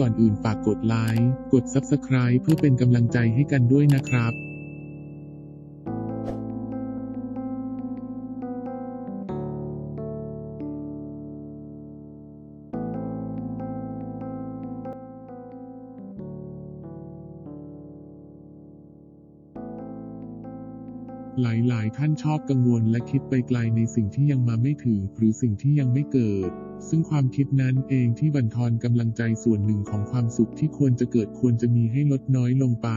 ก่อนอื่นฝากกดไลค์ กด Subscribe เพื่อเป็นกำลังใจให้กันด้วยนะครับ หลายๆ ท่านชอบกังวลและคิดไปไกลในสิ่งที่ยังมาไม่ถึง หรือสิ่งที่ยังไม่เกิด ซึ่งความคิดนั้นเองที่บั่นทอนกำลังใจส่วนหนึ่งของความสุขที่ควรจะเกิดควรจะมีให้ลดน้อยลงไป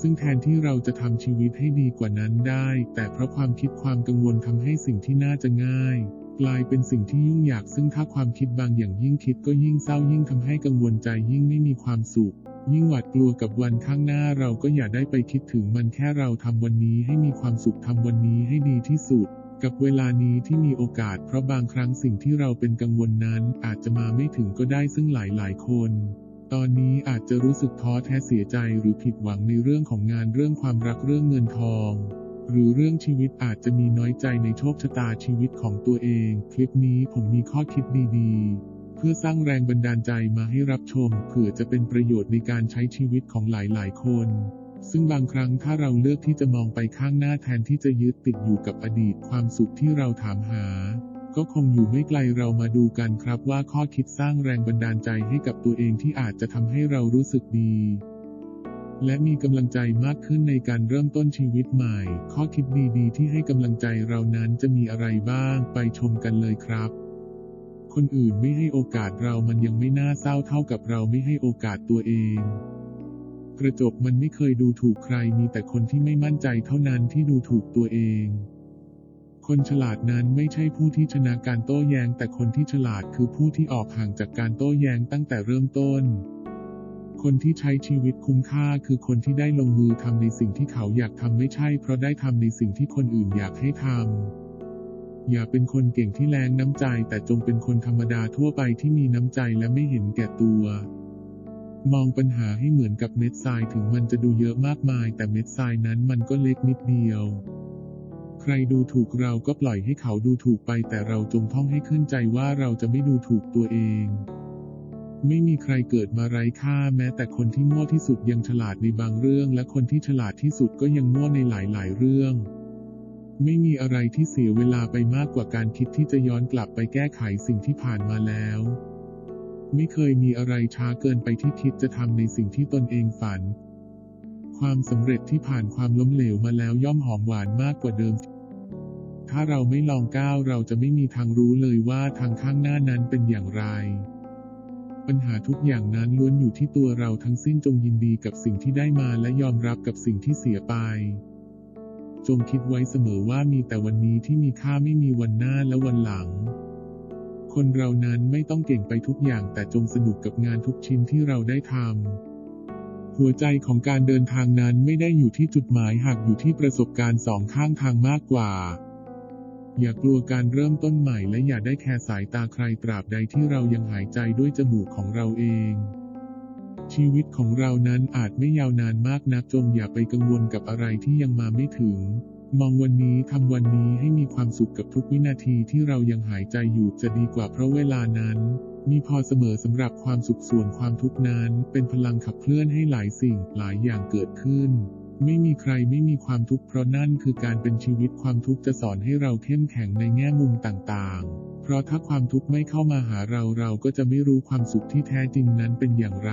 ซึ่งแทนที่เราจะทำชีวิตให้ดีกว่านั้นได้ แต่เพราะความคิดความกังวลทำให้สิ่งที่น่าจะง่าย กลายเป็นสิ่งที่ยุ่งยากซึ่งถ้าความคิดบางอย่างยิ่งคิดก็ยิ่งเศร้ายิ่งทำให้กังวลใจยิ่งไม่มีความสุข ยิ่งหวาดกลัวกับวันข้างหน้าเราก็อย่าได้ไปคิดถึงมันแค่เราทำวันนี้ให้มีความสุขทำวันนี้ให้ดีที่สุด กับเวลานี้ที่มีโอกาสเพราะบางครั้งสิ่งที่เราเป็นกังวลนั้น อาจจะมาไม่ถึงก็ได้ซึ่งหลายๆคนตอนนี้อาจจะรู้สึกท้อแท้เสียใจหรือผิดหวังในเรื่องของงานเรื่องความรักเรื่องเงินทอง หรือเรื่องชีวิตอาจจะมีน้อยใจในโชคชะตาชีวิตของตัวเอง คลิปนี้ผมมีข้อคิดดีๆ เพื่อสร้างแรงบันดาลใจมาให้รับชมเผื่อจะเป็นประโยชน์ในการใช้ชีวิตของหลายๆ คน ซึ่งบางครั้งถ้าเราเลือกที่จะมองไปข้างหน้าแทนที่จะยึดติดอยู่กับอดีตความสุขที่เราถามหา ก็คงอยู่ไม่ไกลเรามาดูกันครับว่าข้อคิดสร้างแรงบันดาลใจให้กับตัวเองที่อาจจะทำให้เรารู้สึกดี และมีกำลังใจมากขึ้นในการเริ่มต้นชีวิตใหม่ ข้อคิดดีๆ ที่ให้กำลังใจเรานั้นจะมีอะไรบ้าง ไปชมกันเลยครับ คนอื่นไม่ให้โอกาสเรามันยังไม่น่าเศร้าเท่ากับเราไม่ให้โอกาสตัวเองกระจกมันไม่เคยดูถูกใครมีแต่คนที่ไม่มั่นใจเท่านั้นที่ดูถูกตัวเอง คนฉลาดนั้นไม่ใช่ผู้ที่ชนะการโต้แย้ง แต่คนที่ฉลาดคือผู้ที่ออกห่างจากการโต้แย้งตั้งแต่เริ่มต้น คนที่ใช้ชีวิตคุ้มค่าคือคนที่ได้ลงมือทำในสิ่งที่เขาอยากทำไม่ใช่ เพราะได้ทำในสิ่งที่คนอื่นอยากให้ทำ อย่าเป็นคนเก่งที่แรงน้ำใจ แต่จงเป็นคนธรรมดาทั่วไปที่มีน้ำใจและไม่เห็นแก่ตัว มองปัญหาให้เหมือนกับเม็ดทรายถึงมันจะดูเยอะมากมาย แต่เม็ดทรายนั้นมันก็เล็กนิดเดียว ใครดูถูกเราก็ปล่อยให้เขาดูถูกไป แต่เราจงท่องให้ขึ้นใจว่าเราจะไม่ดูถูกตัวเอง ไม่มีใครเกิดมาไร้ค่าแม้แต่คนที่โง่ที่สุดยังฉลาดในบางเรื่อง และคนที่ฉลาดที่สุดก็ยังโง่ในหลาย ๆ เรื่อง ไม่มีอะไรที่เสียเวลาไปมากกว่าการคิดที่จะย้อนกลับไปแก้ไขสิ่งที่ผ่านมาแล้ว ไม่เคยมีอะไรช้าเกินไปที่คิดจะทำในสิ่งที่ตนเองฝัน ความสำเร็จที่ผ่านความล้มเหลวมาแล้วย่อมหอมหวานมากกว่าเดิมถ้าเราไม่ลองก้าวเราจะไม่มีทางรู้เลยว่าทางข้างหน้านั้นเป็นอย่างไร ปัญหาทุกอย่างนั้นล้วนอยู่ที่ตัวเราทั้งสิ้นจงยินดีกับสิ่งที่ได้มาและยอมรับกับสิ่งที่เสียไป จงคิดไว้เสมอว่ามีแต่วันนี้ที่มีค่าไม่มีวันหน้าและวันหลัง คนเรานั้นไม่ต้องเก่งไปทุกอย่างแต่จงสนุกกับงานทุกชิ้นที่เราได้ทำหัวใจของการเดินทางนั้นไม่ได้อยู่ที่จุดหมายหากอยู่ที่ประสบการณ์สองข้างทางมากกว่า อย่ากลัวการเริ่มต้นใหม่และอย่าได้แคร์สายตาใครตราบใดที่เรายังหายใจด้วยจมูกของเราเอง ชีวิตของเรานั้นอาจไม่ยาวนานมากนักจงอย่าไปกังวลกับอะไรที่ยังมาไม่ถึง มองวันนี้ทำวันนี้ให้มีความสุขกับทุกวินาทีที่เรายังหายใจอยู่จะดีกว่าเพราะเวลานั้น มีพอเสมอสำหรับความสุขส่วนความทุกข์นั้น เป็นพลังขับเคลื่อนให้หลายสิ่งหลายอย่างเกิดขึ้น ไม่มีใครไม่มีความทุกข์เพราะนั่นคือการเป็นชีวิตความทุกข์จะสอนให้เราเข้มแข็งในแง่มุมต่างๆ เพราะถ้าความทุกข์ไม่เข้ามาหาเราเราก็จะไม่รู้ความสุขที่แท้จริงนั้นเป็นอย่างไร